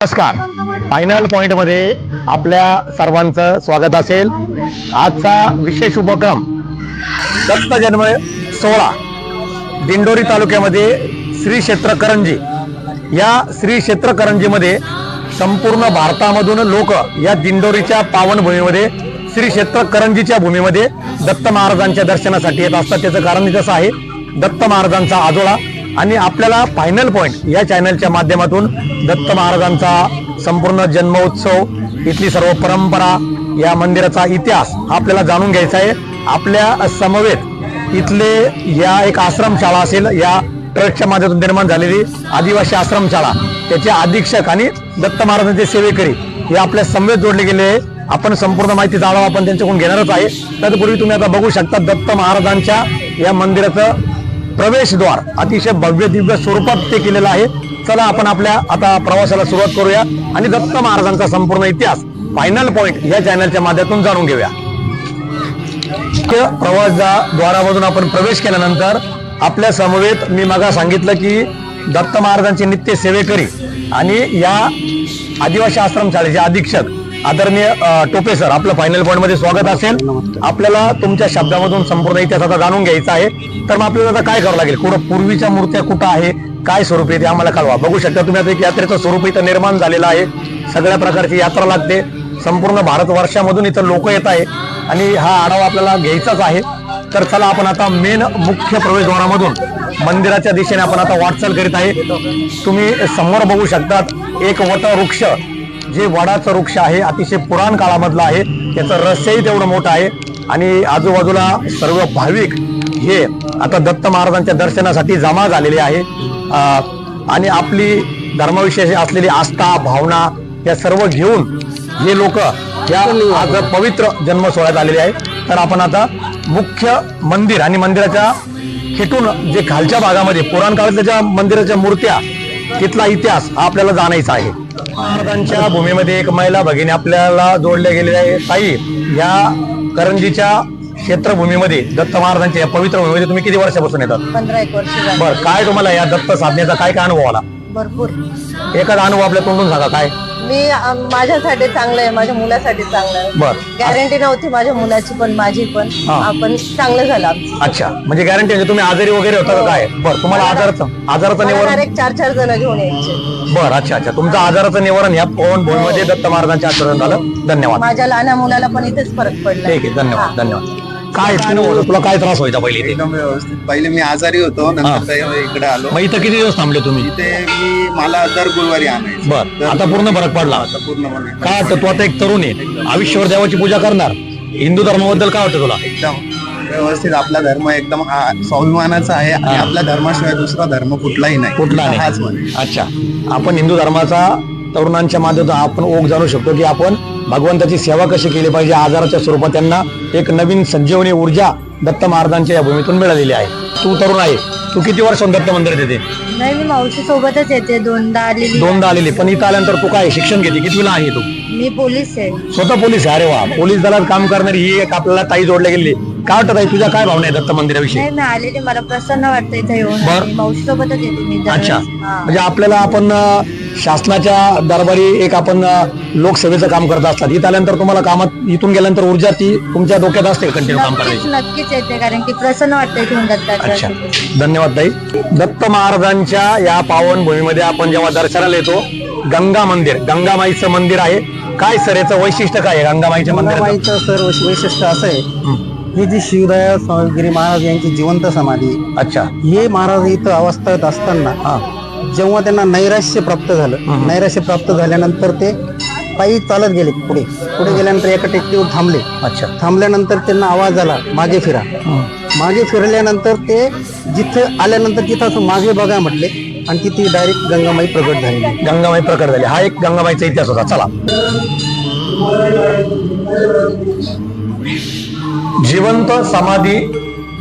नमस्कार. फायनल पॉईंटमध्ये आपल्या सर्वांचं स्वागत असेल. आजचा विशेष उपक्रम दत्त जन्म सोहळा दिंडोरी तालुक्यामध्ये श्री क्षेत्र करंजी या श्री क्षेत्र करंजीमध्ये संपूर्ण भारतामधून लोक या दिंडोरीच्या पावनभूमीमध्ये श्री क्षेत्र करंजीच्या भूमीमध्ये दत्त महाराजांच्या दर्शनासाठी येत असतात. त्याचं कारण कसं आहे? दत्त महाराजांचा आजोळा आणि आपल्याला फायनल पॉइंट या चॅनलच्या माध्यमातून दत्त महाराजांचा संपूर्ण जन्मोत्सव इथली सर्व परंपरा या मंदिराचा इतिहास आपल्याला जाणून घ्यायचा आहे. आपल्या समवेत इथले या एक आश्रमशाळा असेल या ट्रस्टच्या माध्यमातून निर्माण झालेली आदिवासी आश्रमशाळा त्याचे अधीक्षक आणि दत्त महाराजांचे सेवेकरी हे आपल्या समवेत जोडले गेले आपण संपूर्ण माहिती जाणव आपण त्यांच्याकडून घेणारच आहे. तत्पूर्वी तुम्ही आता बघू शकता दत्त महाराजांच्या या मंदिराचं प्रवेशद्वार अतिशय भव्य दिव्य स्वरूपात ते केलेलं आहे. चला आपण आपल्या आता प्रवासाला सुरुवात करूया आणि दत्त महाराजांचा संपूर्ण इतिहास फायनल पॉइंट या चॅनलच्या माध्यमातून जाणून घेऊया. प्रवास द्वारामधून आपण प्रवेश केल्यानंतर आपल्या समवेत मी मागा सांगितलं की दत्त महाराजांचे नित्य सेवेकरी आणि या आदिवासी आश्रमशाळेचे अधीक्षक आदरणीय टोपे सर आपलं फायनल पॉईंटमध्ये स्वागत असेल. आपल्याला तुमच्या शब्दामधून संपूर्ण इतिहास आता जाणून घ्यायचा आहे. तर मग आपल्याला आता काय करावं लागेल? कुठं पूर्वीच्या मूर्त्या कुठं आहे? काय स्वरूप आहे ते आम्हाला कळवा. बघू शकता तुम्ही आता एक यात्रेचं स्वरूप इथं निर्माण झालेलं आहे. सगळ्या प्रकारची यात्रा लागते. संपूर्ण भारतवर्षामधून इथं लोक येत आहे. आणि हा आढावा आपल्याला घ्यायचाच आहे. तर चला आपण आता मेन मुख्य प्रवेशद्वारामधून मंदिराच्या दिशेने आपण आता वाटचाल करीत आहे. तुम्ही समोर बघू शकतात एक वट वृक्ष जे वडाचं वृक्ष आहे अतिशय पुराण काळामधलं आहे त्याचं रहस्यही तेवढं मोठं आहे. आणि आजूबाजूला सर्व भाविक हे आता दत्त महाराजांच्या दर्शनासाठी जमा झालेले आहे. आणि आपली धर्मविषयी असलेली आस्था भावना या सर्व घेऊन हे लोक या आज पवित्र जन्म सोहळ्यात आलेले आहे तर आपण आता मुख्य मंदिर आणि मंदिराच्या खेटून जे खालच्या भागामध्ये पुराण काळातल्या ज्या मंदिराच्या मूर्त्या तिथला इतिहास हा आपल्याला जाणायचा आहे. महाराजांच्या भूमीमध्ये एक महिला भगिनी आपल्याला जोडल्या गेलेल्या आहे. ताई या करंजीच्या क्षेत्रभूमीमध्ये दत्त महाराजांच्या या पवित्र भूमीमध्ये तुम्ही किती वर्षापासून येतात? पंधरा एक वर्ष झाली. बरं काय तुम्हाला या दत्त साधनेचा काय काय अनुभव आला? भरपूर. एखादा अनुभव आपल्या तोंडून सांगा काय? मी अं, माझ्यासाठी चांगलं आहे माझ्या मुलासाठी चांगलं आहे. बर. गॅरंटी नव्हती माझ्या मुलाची पण माझी पण. हा. आपण चांगलं झालं आमचं. अच्छा. म्हणजे गॅरंटी म्हणजे तुम्ही आजारी वगैरे होता का काय? बरं तुम्हाला आजाराचं आजाराचं मला निवारण direct चार चार जण घेऊन यायचे. बरं अच्छा अच्छा. तुमचं आजाराचं निवारण या पवन भूमीमध्ये दत्त महाराजांच्या आचरण झालं. धन्यवाद. माझ्या लहान मुलाला पण इथेच फरक पडला. ठीक आहे धन्यवाद धन्यवाद. काय अनुभव तुला काय त्रास व्हायचा पहिले एकदम व्यवस्थित. पहिले मी आजारी होतो हा. नंतर ते इकडे आलो. मग इथं किती दिवस थांबले तुम्ही? इथे मी मला दर गुरुवारी आणायचं. बर. आता पूर्ण फरक पडला. आता पूर्णपणे काय वाटतं तू आता एक तरुण आहे. आयुष्यभर देवाची पूजा करणार. हिंदू धर्माबद्दल काय वाटतं तुला? एकदम व्यवस्थित. आपला धर्म एकदम स्वाभिमानाचा आहे आणि. आपल्या धर्माशिवाय दुसरा धर्म कुठलाही नाही. कुठला हाच नाही म्हणे अच्छा. आपण हिंदू धर्माचा तरुणांच्या माध्यमातून आपण ओघ जाणू शकतो की आपण भगवंताची सेवा कशी केली पाहिजे आजाराच्या स्वरूपात त्यांना एक नवीन संजीवनी ऊर्जा दत्त महाराजांच्या या भूमीतून मिळालेली आहे. तू तरुण आहे. तू किती वर्ष दत्त मंदिरात येते? नाही मी मावशी सोबतच येते. दोनदा आलेली. दोनदा आलेली. पण इथं आल्यानंतर तू काय शिक्षण घेते? कितवीला आहे तू? मी पोलीस आहे. स्वतः पोलीस आहे? अरे वा. पोलीस दलात काम करणारी ही एक आपल्याला ताई जोडल्या गेली. काय वाटत आहे? तुझ्या काय भावना आहे दत्त मंदिराविषयी? नाही मी आलेली. मला प्रसन्न वाटतं इथे येऊन. बर. आणि मावशी सोबतच येते मी दरवेळेस. अच्छा. हा. म्हणजे आपल्याला आपण अं, शासनाच्या दरबारी एक आपण अं, लोकसेवेचं काम करत असतात. इथं आल्यानंतर तुम्हाला कामात इथून गेल्यानंतर ऊर्जा ती तुमच्या डोक्यात असते कंटिन्यू काम करायची? नक्कीच येते कारण की प्रसन्न वाटतं इथून अच्छा. धन्यवाद ताई. दत्त महाराजांच्या या पावन भूमीमध्ये आपण जेव्हा दर्शनाला येतो गंगा मंदिर गंगामाईचं मंदिर आहे. काय सर याचं वैशिष्ट्य काय आहे गंगामाईच्या मंदिराचं? गंगाबाईचं सर वैश- वैशिष्ट्य असं आहे. ही जी शिवदया स्वामीगिरी महाराज यांची जिवंत समाधी आहे, अच्छा. हे महाराज इथं अवस्थेत असताना हा. जेव्हा त्यांना नैराश्य प्राप्त झालं नैराश्य प्राप्त झाल्यानंतर ते पायी चालत गेले पुढे. पुढे गेल्यानंतर एका टेकडीवर थांबले. अच्छा. थांबल्यानंतर त्यांना आवाज आला मागे फिरा. मागे फिरल्यानंतर ते जिथं आल्यानंतर तिथं असं मागे बघा म्हटले आणि तिथे डायरेक्ट गंगामाई प्रगट झालेली गंगामाई प्रकट झाली. हा एक गंगामाईचा इतिहास होता. चला. जिवंत समाधी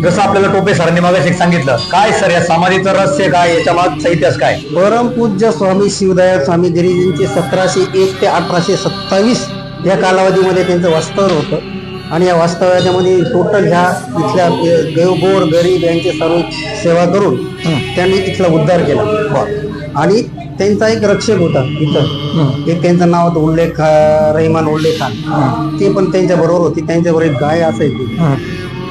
जसं आपल्याला टोपे सरांनी मागाशी सांगितलं काय सर या समाधीचं रहस्य काय याच्या मागचा इतिहास काय? परमपूज्य स्वामी शिवदया स्वामी गिरीजींचे सतराशे एक ते अठराशे सत्तावीस या कालावधीमध्ये त्यांचं वास्तव्य होतं. आणि या वास्तव्यामध्ये टोटल ह्या इथल्या देवगोर गरीब यांची सर्व सेवा करून त्यांनी तिथला उद्धार केला. आणि त्यांचा एक रक्षक होता इथं. एक त्यांचं नाव होतं उल्लेख रहिमान उल्लेख खान. ते पण त्यांच्या बरोबर होती. त्यांच्याबरोबर एक गाय असायची.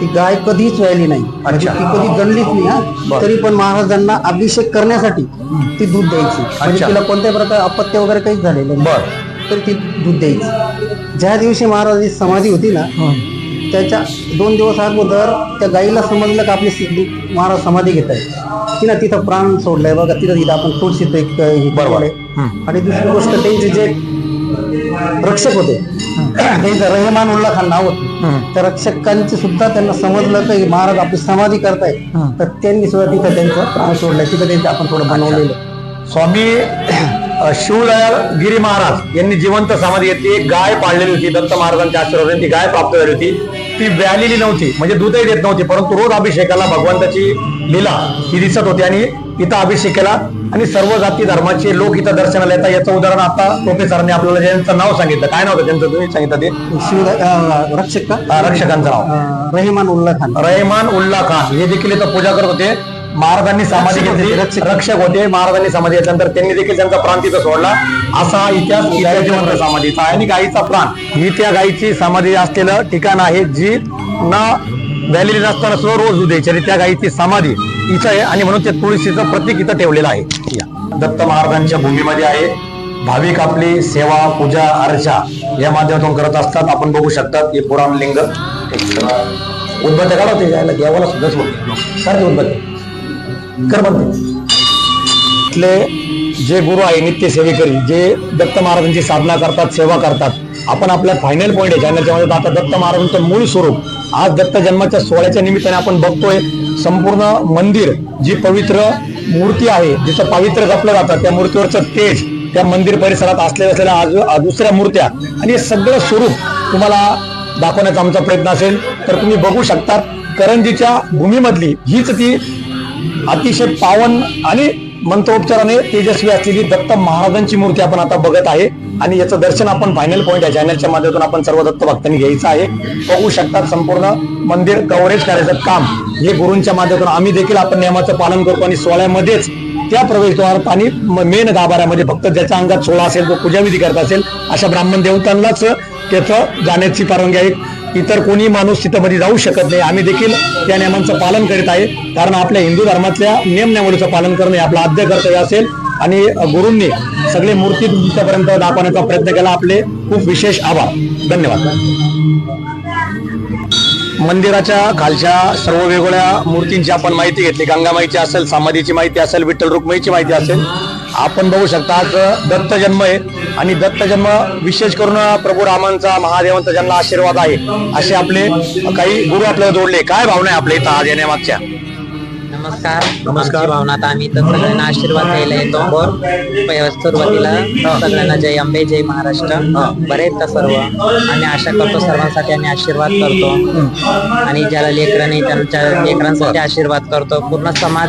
ती गाय कधीच व्हायली नाही. म्हणजे ती कधी गणलीच नाही हा. तरी पण महाराजांना अभिषेक करण्यासाठी ती दूध द्यायची. म्हणजे. तिला कोणत्या प्रकार अपत्य वगैरे काहीच झालेलं. बर. तर ती दूध द्यायची. ज्या दिवशी महाराजांची समाधी होती ना त्याच्या दोन दिवस अगोदर त्या गाईला समजलं का आपली महाराज समाधी घेत आहे तिनं तिथं प्राण सोडलाय. बघा तिथं तिथं आपण तुळशी हे बरोबर. केलंय. आणि दुसरी गोष्ट त्यांचे जे रक्षक होते त्यांचं रहमान उल्ला खान नाव होतं त्या रक्षकांचे सुद्धा त्यांना समजलं की महाराज आपली समाधी करताय. तर त्यांनी सुद्धा तिथं त्यांचं प्राण सोडलंय. तिथं त्यांचं आपण थोडं बनवलेलं स्वामी अ, शिवदयाळ गिरी महाराज यांनी जिवंत समाधी घेतली. एक गाय पाळलेली होती. दत्त महाराजांच्या आशीर्वादाने ती गाय प्राप्त झाली होती. ती व्यालेली नव्हती. म्हणजे दूधही देत नव्हती परंतु रोज अभिषेकाला भगवंताची लीला ही दिसत होती आणि इथं अभिषेक केला आणि सर्व जाती धर्माचे लोक इथं दर्शनाला येतात. याचं उदाहरण आता टोपे सरांनी आपल्याला ज्यांचं नाव सांगितलं. काय नाव होतं त्यांचं? तुम्ही सांगितलं ते? शिव रक्षक रक्षकांचं नाव. रहिमान उल्ला खान. रहमान उल्ला खान. हे देखील इथं पूजा करत होते. महाराजांनी समाधी रक्षक होते, घेतली. रक्षक. होते महाराजांनी समाधी घेतल्यानंतर त्यांनी देखील त्यांचा प्राण तिथं सोडला. असा इतिहास इतिहास जिवंत समाधीचा आहे. आणि गायीचा प्राण. ही त्या गायीची समाधी असलेलं ठिकाण आहे जी न व्हॅलिडी नसताना सुद्धा रोज द्यायची आणि त्या गायीची समाधी इथं आहे. आणि म्हणून ते तुळशीचं प्रतीक इथं ठेवलेलं आहे. या. दत्त महाराजांच्या भूमीमध्ये आहे. भाविक आपली सेवा पूजा अर्चा या माध्यमातून करत असतात. आपण बघू शकतात हे पुराण लिंग उद्बत्त्या काढा ते जायला देवाला सुद्धा सोडते कर ते उद्बत्ते कर म्हणते इथले जे गुरु आहे नित्य सेवेकरी जे दत्त महाराजांची साधना करतात सेवा करतात आपण आपल्या फायनल पॉईंट आहे चॅनलच्या मध्ये आता दत्त महाराजांचं मूळ स्वरूप. आज दत्त जन्माच्या सोहळ्याच्या निमित्ताने आपण बघतोय संपूर्ण मंदिर जी पवित्र मूर्ती आहे जिचं पावित्र्य जपलं जातं त्या मूर्तीवरचं तेज त्या मंदिर परिसरात असलेल्या असलेल्या आज दुसऱ्या मूर्त्या. आणि हे सगळं स्वरूप तुम्हाला दाखवण्याचा आमचा प्रयत्न असेल तर तुम्ही बघू शकता करंजीच्या भूमीमधली हीच ती अतिशय पावन आणि मंत्रोपचाराने तेजस्वी असलेली दत्त महाराजांची मूर्ती आपण आता बघत आहे. आणि याचं दर्शन आपण फायनल पॉईंट या चॅनलच्या माध्यमातून आपण सर्व दत्त भक्तांनी घ्यायचं आहे. बघू शकतात संपूर्ण मंदिर कव्हरेज करायचं काम. हे गुरूंच्या माध्यमातून आम्ही देखील आपण नियमाचं पालन करतो आणि सोहळ्यामध्येच त्या प्रवेशद्वारात आणि मेन गाभाऱ्यामध्ये फक्त ज्याच्या अंगात सोळा असेल तो पूजाविधी करत असेल अशा ब्राह्मण देवतांनाच त्याचं जाण्याची परवानगी आहे. इतर कोणी माणूस तिथंमध्ये जाऊ शकत नाही. आम्ही देखील त्या नियमांचं पालन करीत आहे. कारण आपल्या हिंदू धर्मातल्या नियम नियमावलीचं पालन करणे आपलं आद्य कर्तव्य असेल. आणि गुरूंनी सगळे मूर्ती तुमच्यापर्यंत दाखवण्याचा प्रयत्न केला. आपले खूप विशेष आभार. धन्यवाद. मंदिराच्या खालच्या सर्व वेगवेगळ्या मूर्तींची आपण माहिती घेतली. गंगामाईची असेल समाधीची माहिती असेल विठ्ठल रुक्माईची माहिती असेल. आपण बघू शकता आज दत्त जन्म आहे आणि दत्त जन्म विशेष करून प्रभू रामांचा महादेवांचा ज्यांना आशीर्वाद आहे असे आपले काही गुरु आपल्याला जोडले. काय भावना आहे आपल्या इथं आज येण्यामागच्या? नमस्कार. नमस्कार. आमची भावना आता आम्ही तर सगळ्यांना आशीर्वाद द्यायला येतो. पहि- सुरुवातीला सगळ्यांना जय अंबे जय महाराष्ट्र. बरे आहेत का सर्व. आम्ही आशा करतो सर्वांसाठी आम्ही आशीर्वाद करतो. आणि ज्याला लेकरं नाही त्यांच्या लेकरांसाठी आशीर्वाद करतो पूर्ण समाज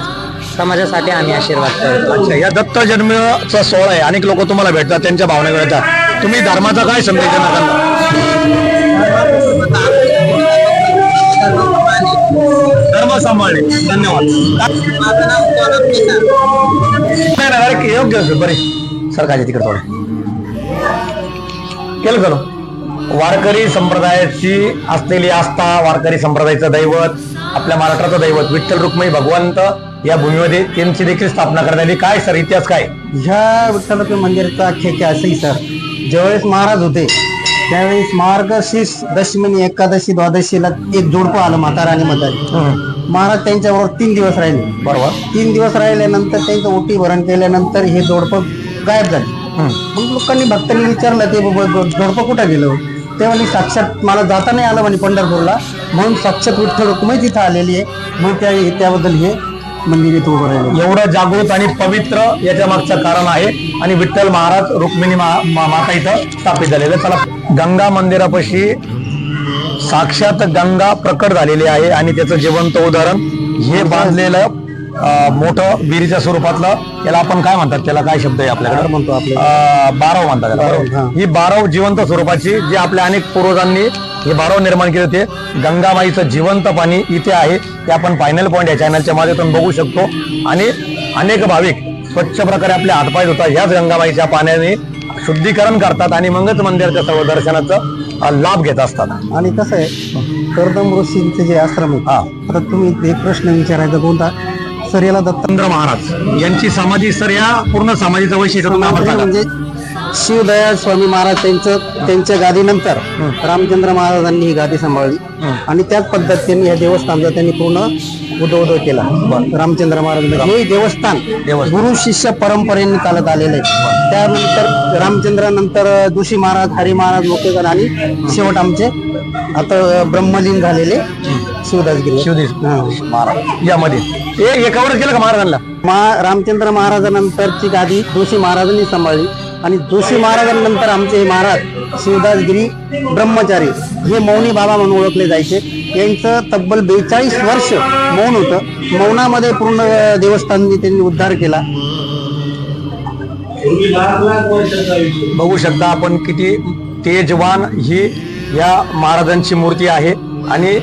समाजासाठी आम्ही आशीर्वाद करतो. अच्छा या दत्त जन्मचा सोहळा आहे. अनेक लोक तुम्हाला भेटतात त्यांच्या भावना कळतात. तुम्ही धर्माचा काय संदेश देणार सांभाळले. धन्यवाद. नाही योग्य योग्य बरे. सरकारच्या तिकडे थोडे. केलं करू. वारकरी संप्रदायाची असलेली आस्था वारकरी संप्रदायाचं दैवत आपल्या महाराष्ट्राचं दैवत विठ्ठल रुक्मिणी भगवंत या भूमीमध्ये त्यांची देखील स्थापना करण्यात आली. काय सर इतिहास काय? ह्या विठ्ठल विठ्ठलरुक्मी मंदिराचा खेळ असंही सर. ज्यावेळेस महाराज होते त्यावेळेस मार्गशीर्ष दशमिनी एकादशी द्वादशीला एक जोडपं आलं म्हातारा आणि म्हातारी महाराज त्यांच्याबरोबर तीन दिवस राहिले. बरोबर. तीन दिवस राहिल्यानंतर त्यांचं ओटी भरण केल्यानंतर हे जोडपं गायब झाले. मग लोकांनी भक्तांनी विचारलं ते जोडपं कुठं गेलं? ते म्हणे साक्षात मला जाता नाही आलं म्हणे पंढरपूरला. म्हणून साक्षात विठ्ठल रुक्मिणी तिथं आलेली आहे. मग त्या त्याबद्दल हे मंदिर इथं उभं राहिलं. एवढं जागृत आणि पवित्र याच्या मागचं कारण आहे. आणि विठ्ठल महाराज रुक्मिणी मा- मा- माता इथं स्थापित झालेलं चला गंगा मंदिरापाशी साक्षात गंगा प्रकट झालेली आहे आणि त्याचं जिवंत उदाहरण हे बांधलेलं मोठं विहिरीच्या स्वरूपातलं त्याला आपण काय म्हणतात? त्याला काय शब्द आहे आपल्याकडे? म्हणतो बारव म्हणतात. ही बारव जिवंत स्वरूपाची जी आपल्या अनेक पूर्वजांनी हे बारव निर्माण केले होते. गंगामाईचं जिवंत पाणी इथे आहे. ते आपण फायनल पॉईंट या चॅनलच्या माध्यमातून बघू शकतो. आणि अनेक भाविक स्वच्छ प्रकारे आपले हातपाय धुतात. ह्याच गंगाबाईच्या पाण्याने शुद्धीकरण करतात आणि मगच मंदिराच्या सर्व दर्शनाचं लाभ घेत असतात. आणि कसं आहे कर्दम ऋषींचे जे आश्रम आहेत हा. आता तुम्ही एक प्रश्न विचारायचा कोणता? सर याला दत्त चंद्र महाराज यांची समाधी सर या पूर्ण समाधीचं वैशिष्ट्य. म्हणजे शिवदयाळ स्वामी महाराज त्यांचं त्यांच्या गादीनंतर रामचंद्र महाराजांनी ही गादी सांभाळली. आणि त्याच पद्धतीने या देवस्थानचा त्यांनी पूर्ण उदोउद केला रामचंद्र महाराजांना हे देवस्थान. गुरु शिष्य परंपरेने चालत आलेले आहे. त्यानंतर रामचंद्रानंतर जोशी महाराज हरी महाराज मोकेकर आणि शेवट आमचे आता ब्रह्मलीन झालेले शिवदासगिरी. शिवदेश. महाराज. यामध्ये. हे एकावरच केलं का महाराजांना? मा रामचंद्र महाराजांनंतरची गादी जोशी महाराजांनी सांभाळली. आणि जोशी महाराजांनंतर आमचे महाराज शिवदासगिरी ब्रह्मचारी हे मौनी बाबा म्हणून ओळखले जायचे. यांचं तब्बल बेचाळीस वर्ष मौन होतं. मौनामध्ये पूर्ण देवस्थाननी त्यांनी उद्धार केला. बघू शकता आपण किती तेजवान ही या महाराजांची मूर्ती आहे. आणि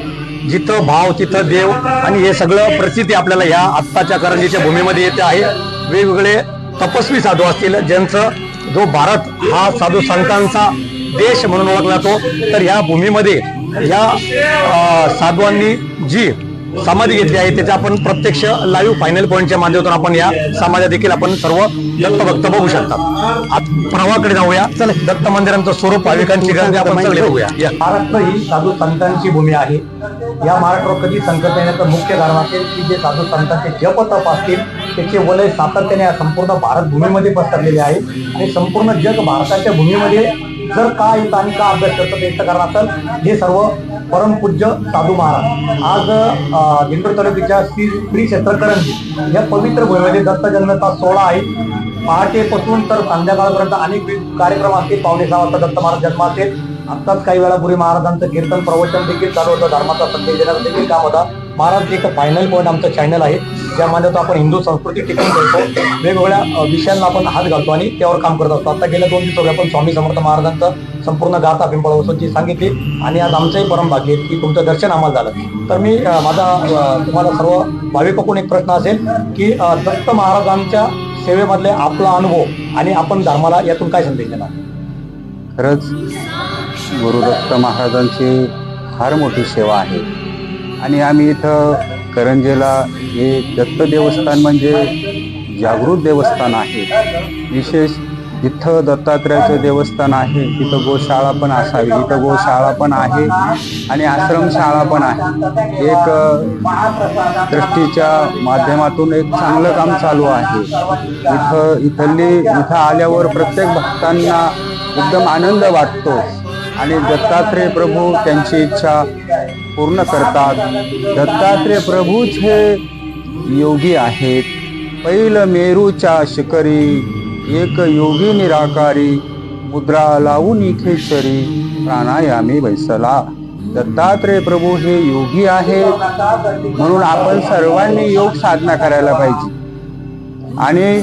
जिथं भाव तिथं देव आणि हे सगळं प्रसिद्धी आपल्याला या आत्ताच्या करंजीच्या भूमीमध्ये येते आहे. वेगवेगळे तपस्वी साधू असतील ज्यांचं जो भारत हा साधू संतांचा देश म्हणून ओळखला जातो तर या भूमीमध्ये या अं, साधूंनी जी समाधी घेतली आहे त्याचे आपण प्रत्यक्ष लाईव्ह फायनल पॉईंटच्या माध्यमातून आपण या समाजात देखील आपण सर्व दत्त भक्त बघू शकतात. प्रवाहाकडे जाऊया. चल. दत्त मंदिरांचं स्वरूप भाविकांची गर्दी आपण सगळे बघूया. महाराष्ट्र ही साधू संतांची भूमी आहे. या महाराष्ट्रावर कधी संकट येण्याचं मुख्य कारण असेल की जे साधू संतांचे जप तप असतील त्याचे वलय सातत्याने या संपूर्ण भारत भूमीमध्ये पसरलेले आहे. आणि संपूर्ण जग भारताच्या भूमीमध्ये जर का येतं आणि का अभ्यास करतं व्यक्त करणार असेल हे सर्व परमपूज्य साधू महाराज. आज दिंडोर तालुक्याच्या श्री श्री क्षेत्र या पवित्र भूमीमध्ये दत्त जन्मचा सोहळा आहे. पहाटेपासून तर संध्याकाळपर्यंत अनेक कार्यक्रम असतील पावणे सहा वाजता दत्त महाराज जन्म असेल. आत्ताच काही वेळापूर्वी महाराजांचं कीर्तन प्रवचन देखील चालू होतं. धर्माचा संदेश देण्याचं देखील काम होता. महाराज एक फायनल पॉईंट आमचं चॅनल आहे. ज्या माध्यमातून आपण हिंदू संस्कृती टिकून ठेवतो. वेगवेगळ्या विषयांना आपण हात घालतो आणि त्यावर काम करत असतो. आता गेल्या दोन दिवस आपण स्वामी समर्थ महाराजांचं संपूर्ण गाथा पिंपळ वसूंची सांगितली आणि आज आमचंही परमभाग्य की तुमचं दर्शन आम्हाला झालं. तर मी माझा तुम्हाला सर्व भाविककडून एक प्रश्न असेल की दत्त महाराजांच्या सेवेमधले आपला अनुभव आणि आपण धर्माला यातून काय संदेश देणार? खरंच गुरुदत्त महाराजांची फार मोठी सेवा आहे. आणि आम्ही इथं करंजेला हे दत्त देवस्थान म्हणजे जागृत देवस्थान आहे. विशेष इथं दत्तात्रयाचं देवस्थान आहे. तिथं गोशाळा पण असावी. इथं गोशाळा पण आहे आणि आश्रमशाळा पण आहे. एक दृष्टीच्या माध्यमातून एक चांगलं काम चालू आहे. इथं इथली इथं आल्यावर प्रत्येक भक्तांना एकदम आनंद वाटतो. आणि दत्तात्रेय प्रभू त्यांची इच्छा पूर्ण करतात. दत्तात्रेय प्रभूच हे योगी आहेत. पैल मेरूच्या शिखरी एक योगी निराकारी मुद्रा लावून खेचरी प्राणायामी बैसला. दत्तात्रेय प्रभू हे योगी आहेत. म्हणून आपण सर्वांनी योग साधना करायला पाहिजे. आणि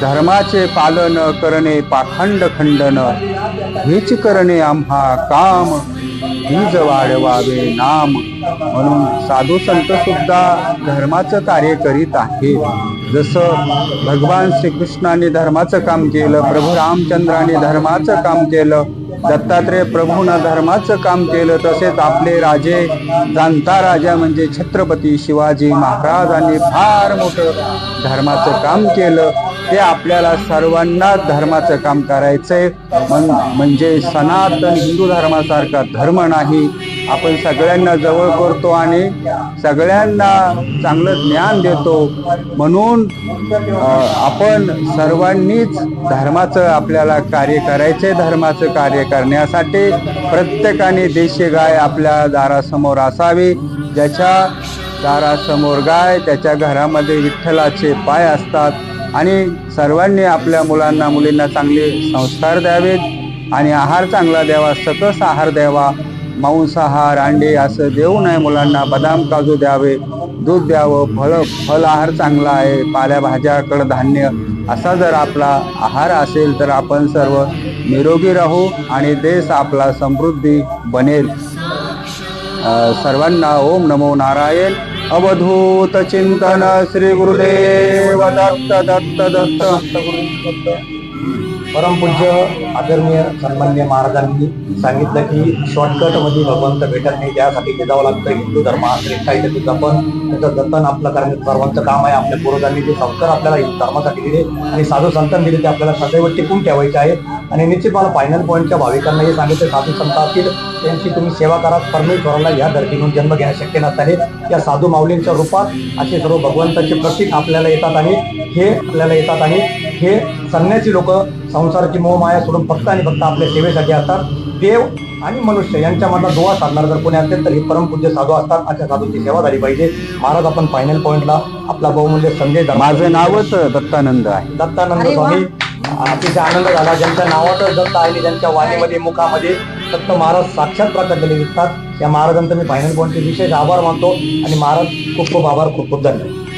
धर्माचे पालन करणे पाखंड खंडन हेच करणे आम्हा काम. बीज वाढवावे नाम. म्हणून साधू संत सुद्धा धर्माचं कार्य करीत आहे जसं भगवान श्रीकृष्णाने धर्माचं काम केलं प्रभू रामचंद्राने धर्माचं काम केलं दत्तात्रेय प्रभूनं धर्माचं काम केलं तसेच आपले राजे जाणता राजा म्हणजे छत्रपती शिवाजी महाराजांनी फार मोठं धर्माचं काम केलं. ते आपल्याला सर्वांना धर्माचं काम करायचंय. म्हणजे सनातन हिंदू धर्मासारखा धर्म नाही. आपण सगळ्यांना जवळ करतो आणि सगळ्यांना चांगलं ज्ञान देतो. म्हणून आपण सर्वांनीच धर्माचं आपल्याला कार्य करायचे धर्माचं कार्य करण्यासाठी. प्रत्येकाने देशी गाय आपल्या दारासमोर असावी. ज्याच्या दारासमोर गाय त्याच्या घरामध्ये विठ्ठलाचे पाय असतात आणि सर्वांनी आपल्या मुलांना मुलींना चांगले संस्कार द्यावेत आणि आहार चांगला द्यावा सकस आहार द्यावा. मांसाहार अंडे असं देऊ नये मुलांना. बदाम काजू द्यावे दूध द्यावं फळ फल आहार चांगला आहे. पाल्याभाज्या कडधान्य असा जर आपला आहार असेल तर आपण सर्व निरोगी राहू आणि देश आपला समृद्धी बनेल. सर्वांना ओम नमो नारायण. अवधूत चिंतन श्री गुरुदेव. दत्त दत्त दत्त परमपूज्य आदरणीय सन्मान्य महाराजांनी सांगितलं की शॉर्टकटमध्ये भगवंत भेटत नाही त्यासाठी ते जावं लागतं. हिंदू धर्म हा श्रेष्ठ आहे त्याचं जपन त्याचं जतन आपलं कारण सर्वांचं काम आहे. आपल्या पूर्वजांनी जे संस्कार आपल्याला हिंदू धर्मासाठी दिले आणि साधू संतांनी दिले ते आपल्याला सदैव टिकून ठेवायचे आहे आणि निश्चित मला फायनल पॉईंटच्या भाविकांना हे सांगितलं साधू संत असतील त्यांची तुम्ही सेवा करा. परमेश्वराला या धर्तीतून जन्म घेणं शक्य नसताने या साधू माऊलींच्या रूपात असे सर्व भगवंताचे प्रतीक आपल्याला येतात आणि हे आपल्याला येतात आणि हे संन्यासी लोक संसाराची मोह माया सोडून फक्त आणि फक्त आपल्या सेवेसाठी असतात. देव आणि मनुष्य यांच्यामधला दुवा साधणार जर कोणी असेल तर हे परमपूज्य साधू असतात. अशा साधूची सेवा झाली पाहिजे. महाराज आपण फायनल पॉईंटला आपला बहुमूल्य संजय धर्म माझं नावच दत्तानंद आहे. दत्तानंद. स्वामी. अतिशय आनंद झाला. ज्यांच्या नावातच दत्त आहे आणि ज्यांच्या वाणीमध्ये मुखामध्ये दत्त महाराज साक्षात प्रकटलेले दिसतात. त्या महाराजांचा मी फायनल पॉईंटचे विशेष आभार मानतो. आणि महाराज खूप खूप आभार खूप खूप धन्यवाद.